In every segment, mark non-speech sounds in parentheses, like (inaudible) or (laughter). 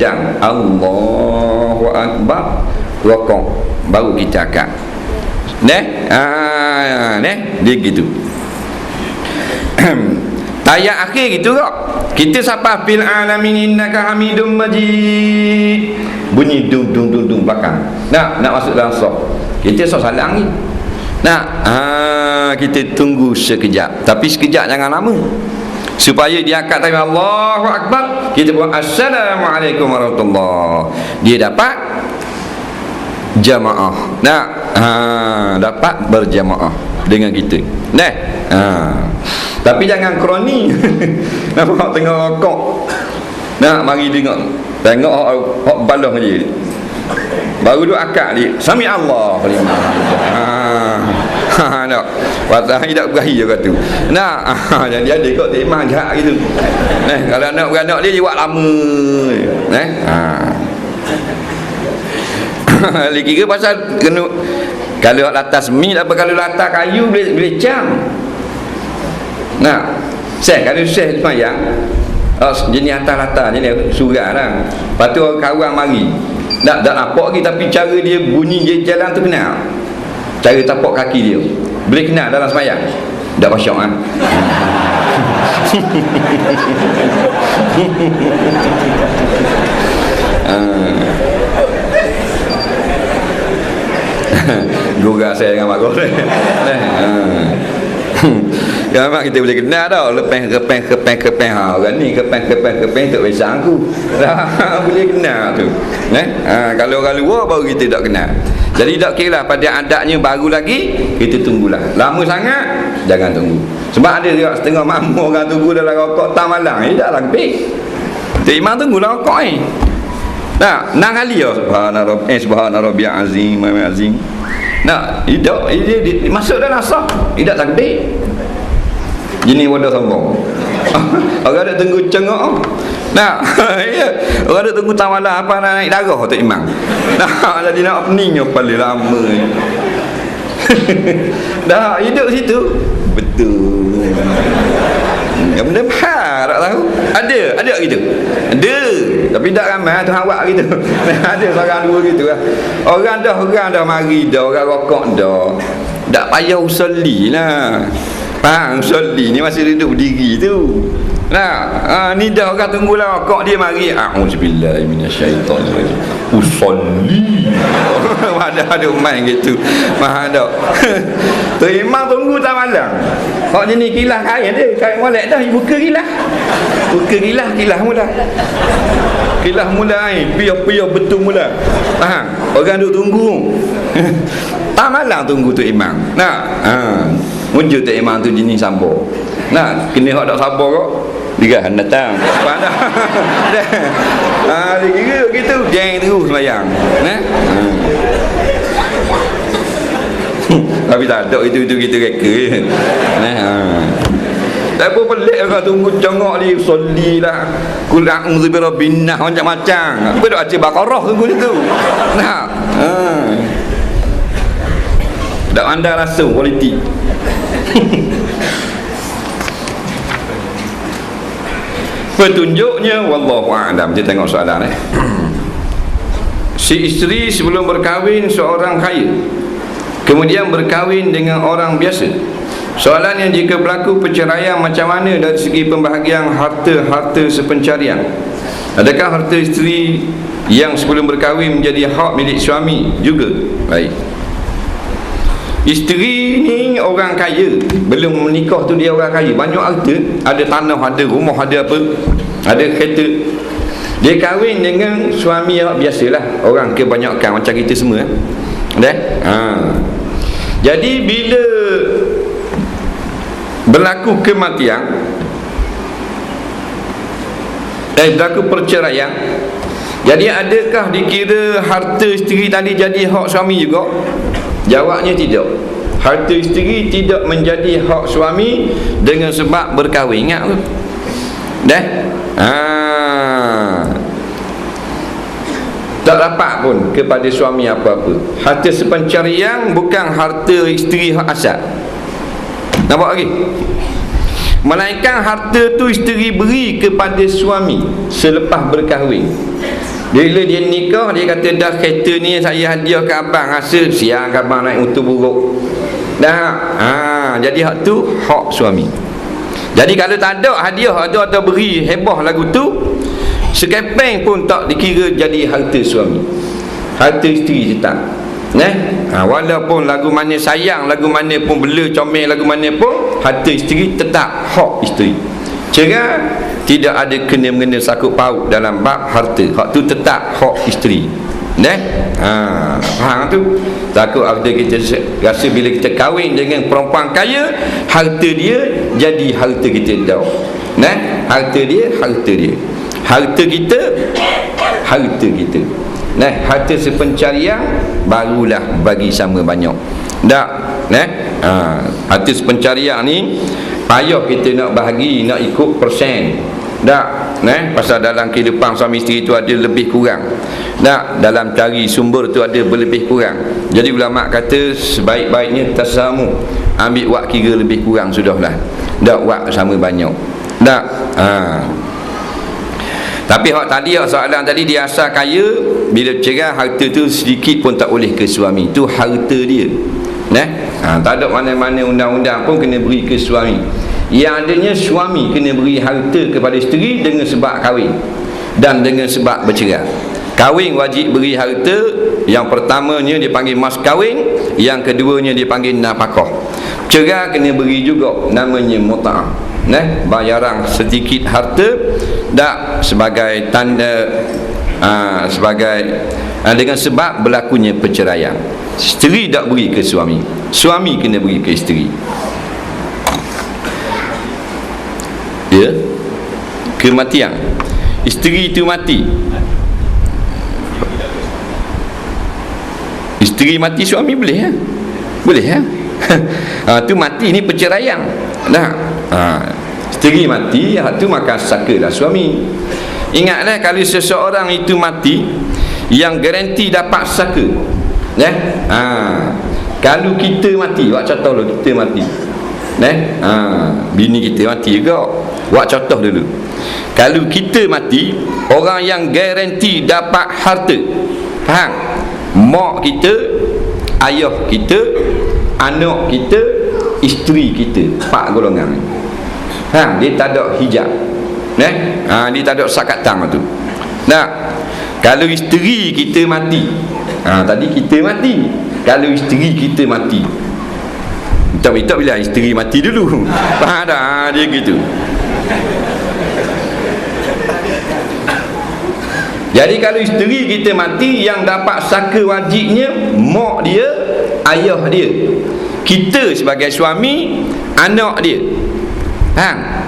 dan Allahu akbar rokok baru kita akad Neh, ah, neh, dia gitu. (clears throat) Tayat akhir gitu kok. Kita siapa fil alamin innaka hamidum majid. Bunyi dung dung dung dung belakang. Nak nak masuk dalam soh. Kita soh salang ni. Nak, ah, kita tunggu sekejap. Tapi sekejap jangan lama. Supaya dia akad tadi Allahu Akbar. Kita buat Assalamualaikum warahmatullahi Dia dapat jamaah. Nak ha, dapat berjamaah dengan kita. Nah ha. tapi jangan kroni. (laughs) Nampak tengah rokok. Nak mari tengok tengok hok hok balong je. Baru duk akak dia. Sami Allah. Ha (laughs) nak. Pasal tidak berahi je kata. Nak. (laughs) Jadi ada kok tak iman jahat gitu. Nah kalau nak beranak dia buat lama. Eh ha. (laughs) Lagi kira pasal kena kalau latas mi apa kalau latas kayu boleh boleh cam. Nah, saya kalau saya semayang Oh, jenis atas latar jenis surah lah. Lepas tu kawan mari. Tak, tak nampak lagi tapi cara dia bunyi dia jalan tu kenal cara tapak kaki dia. Boleh kenal dalam semayang? Dah pasyok kan ha (laughs) Gurau saya dengan mak goreng. (laughs) Eh, ha. (laughs) Mak kita boleh kenal tau Lepas kepeng kepeng kepeng ha, Orang ni kepeng kepeng kepeng Tak bisa aku (laughs) Boleh kenal tu eh? ha, Kalau orang luar baru kita tak kenal Jadi tak kira lah pada adatnya baru lagi Kita tunggulah Lama sangat Jangan tunggu Sebab ada juga setengah mamu orang tunggu dalam rokok Tak malang Ini tak lagi Tak imam tunggulah rokok ni eh. Nah, nang kali ya subhana rabb eh subhana rabbil azim wa azim. Nah, tidak masuk dalam sah. Tidak takbir. Jini wadah sombong. (laughs) Orang ada tunggu cengok. Nah, (laughs) ya. Orang ada tunggu tawala apa nak naik darah tu imam. Nah, (laughs) jadi nak pening paling lama. Dah hidup situ. Betul. Yang benda mahal tak tahu Ada, ada gitu Ada Tapi tak ramai tu awak gitu Ada seorang dua gitu lah Orang dah, orang dah mari dah Orang rokok dah Tak payah usalli lah Faham usalli ni masih duduk berdiri tu Nah, ha, ni dah orang tunggulah rokok dia mari. Auzubillah minasyaitonirrajim. Usolli. (laughs) ada ada main gitu. Mah ada. (laughs) Terima tunggu tak malam. Kok ni kilah kain dia, kain molek dah buka kilah. Buka kilah, kilah mula. Kilah mulai, piah-piah betul mula. Ha, orang duk tunggu. (laughs) tak malam tunggu tu imam. Nah, ha. Wujud tu imam tu jenis sambung. Nah, kena hak tak sabar kok. Tiga han datang. Pada. (laughs) Ah, dia kira gitu, geng terus sembahyang. Nah. Tapi tak ada itu itu kita reka. Nah. Ha. Tak apa pelik orang tunggu cengok dia Soli lah Kul a'udhu birabbinah Macam-macam Apa dah baca Baqarah tunggu itu Nah ha. Tak anda rasa kualiti (laughs) Petunjuknya wallahu a'lam. Kita tengok soalan eh. (clears throat) si isteri sebelum berkahwin seorang kaya. Kemudian berkahwin dengan orang biasa. Soalan yang jika berlaku perceraian macam mana dari segi pembahagian harta-harta sepencarian? Adakah harta isteri yang sebelum berkahwin menjadi hak milik suami juga? Baik. Isteri ni orang kaya. Belum menikah tu dia orang kaya. Banyak harta. Ada tanah, ada rumah, ada apa. Ada kereta. Dia kahwin dengan suami yang biasalah. Orang kebanyakan macam kita semua eh? ha. Jadi bila Berlaku kematian Eh berlaku perceraian Jadi adakah dikira harta isteri tadi jadi hak suami juga Jawabnya tidak. Harta isteri tidak menjadi hak suami Dengan sebab berkahwin. Ingat tu Dah? Ha. Tak dapat pun kepada suami apa-apa. Harta sepencarian bukan harta isteri hak asal. Nampak lagi? melainkan harta tu isteri beri kepada suami selepas berkahwin bila dia nikah dia kata dah kereta ni saya ke abang. Rasa siang abang naik untuk buruk. Dah. Ha, jadi hak tu hak suami. Jadi kalau tak ada hadiah ada atau beri heboh lagu tu sekepeng pun tak dikira jadi harta suami. Harta isteri je tak. Eh? Ha, walaupun lagu mana sayang lagu mana pun bela comel lagu mana pun harta isteri tetap hak isteri. Cerah tidak ada kena-mengena sakut paut dalam bab harta hak tu tetap hak isteri eh? ha, faham tu takut ada kita rasa bila kita kahwin dengan perempuan kaya harta dia jadi harta kita dah eh? harta dia harta dia harta kita harta kita Nah, harta sepencarian barulah bagi sama banyak. Tak, nah. Ha, harta sepencarian ni payah kita nak bahagi, nak ikut persen. Tak, nah. Pasal dalam kehidupan suami isteri itu ada lebih kurang. Tak, dalam cari sumber tu ada berlebih kurang. Jadi ulama kata sebaik-baiknya tersamu ambil wak kira lebih kurang sudahlah. Tak wak sama banyak. Tak. Ha. Tapi hak tadi hak soalan tadi dia asal kaya bila cerah harta tu sedikit pun tak boleh ke suami. Tu harta dia. Nah, ha, tak ada mana-mana undang-undang pun kena beri ke suami. Yang adanya suami kena beri harta kepada isteri dengan sebab kahwin dan dengan sebab bercerai. Kahwin wajib beri harta. Yang pertamanya dipanggil mas kahwin Yang keduanya dipanggil nafkah. Cerai kena beri juga Namanya muta'ah Nah, bayaran sedikit harta. Tak sebagai tanda aa, sebagai aa, dengan sebab berlakunya perceraian. Isteri tak beri ke suami? Suami kena beri ke isteri? Ya? Kematian. Isteri itu mati. Isteri mati suami boleh ya boleh ya (laughs) ha, tu mati ni perceraian. Dah ha, isteri mati hak tu maka sakalah suami ingatlah kalau seseorang itu mati yang garanti dapat saka. Ya ha, kalau kita mati buat contoh dulu kita mati. Eh ha, bini kita mati juga. Buat contoh dulu. Kalau kita mati orang yang garanti dapat harta. Faham? Mak kita ayah kita anak kita isteri kita. Empat golongan. Ha, dia tak ada hijab eh? ha, dia tak ada sakatang tu. Nah kalau isteri kita mati. Ha, tadi kita mati. Kalau isteri kita mati. Tak minta bila isteri mati dulu. (laughs) Faham tak? Ha, dia gitu. Jadi kalau isteri kita mati yang dapat saka wajibnya mak dia ayah dia. Kita sebagai suami anak dia. Ha ha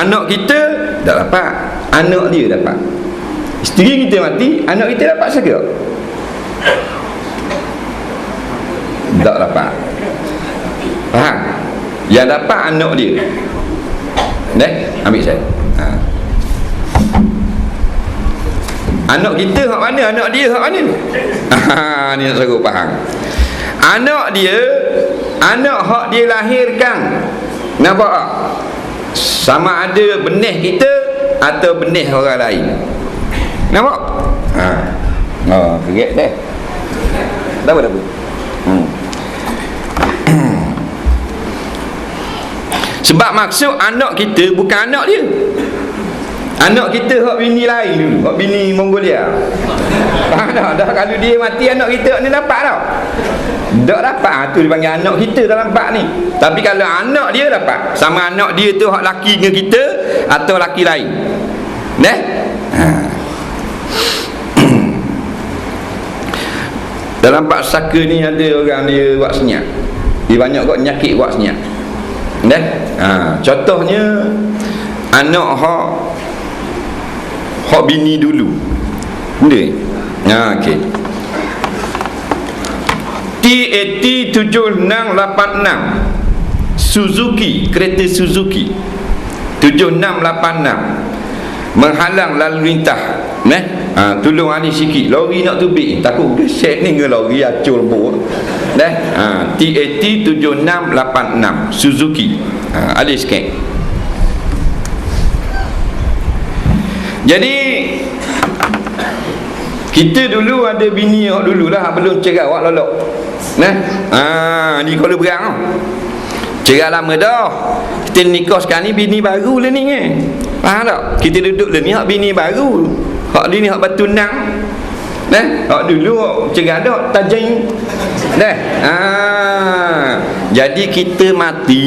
anak kita tak dapat anak dia dapat isteri kita mati anak kita dapat saka tak dapat faham yang dapat anak dia Dek, ambil saya ha. Anak kita hak mana? Anak dia hak mana? (laughs) Ha, ni nak suruh faham. Anak dia anak hak dia lahirkan. Nampak tak? Sama ada benih kita atau benih orang lain. Nampak? Ha. Oh, keget deh. Dah apa dah apa? Hmm. (coughs) Sebab maksud anak kita bukan anak dia. Anak kita hak bini lain dulu, hak bini Mongolia. (laughs) Faham tak? Dah kalau dia mati anak kita ni dapat tau. Tak dapat ha, tu dipanggil anak kita dalam bab ni. Tapi kalau anak dia dapat, sama anak dia tu hak laki dengan kita atau laki lain. Neh? Ha. (clears throat) dalam bab saka ni ada orang dia buat senyap. Dia banyak kok nyakit buat senyap. Neh? Ha, contohnya anak hak hak bini dulu benda ha okey TAT 7686 Suzuki kereta Suzuki. 7686 menghalang lalu lintas. Eh ha, tolong ali sikit. Lori nak tubik. Takut geset ni ke lori acul bu eh ha, TAT 7686 Suzuki. Ha, ada sikit jadi kita dulu ada bini awak dulu lah belum cerai awak lolok nah ha, ni kalau berang cerai lama dah kita nikah sekarang ni bini baru lah ni eh. faham tak kita duduk lah ni hak bini baru hak ni hak batu nang Nah, hak dulu cerai dah tajing. Dah. Ha. Jadi kita mati.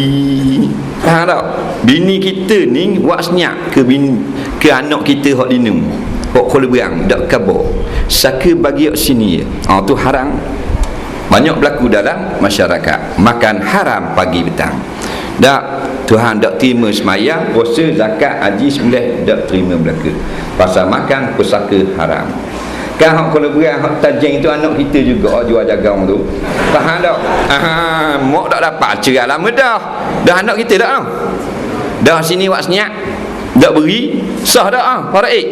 Faham tak? Bini kita ni buat senyap ke bini ke anak kita hak dinum. Hak kol berang dak kabar. Saka bagi hak sini. Ah tu haram. Banyak berlaku dalam masyarakat. Makan haram pagi petang. Dak Tuhan dak terima semayang, puasa, zakat, haji, sembelih dak terima belaka. Pasal makan pusaka haram. Kan hak kalau berang hak tajing tu anak kita juga hak jual jagang tu. Faham tak? Aha, mak tak dapat cerai lama dah. Dah anak kita dah. ah. Dah sini wak senyap. Dak beri sah dak ah, faraid.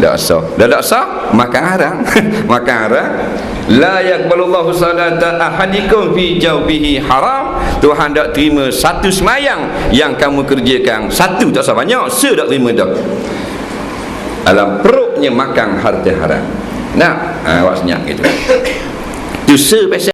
Dak sah. Dah dak sah makan haram. (laughs) makan haram. La yaqbalullahu salata ahadikum fi jawbihi haram. Tuhan tak terima satu semayang yang kamu kerjakan. Satu tak sah banyak, se tak terima dah. Alam perutnya makan harta haram. Nah, ha, awak senyap gitu. Tu se pasal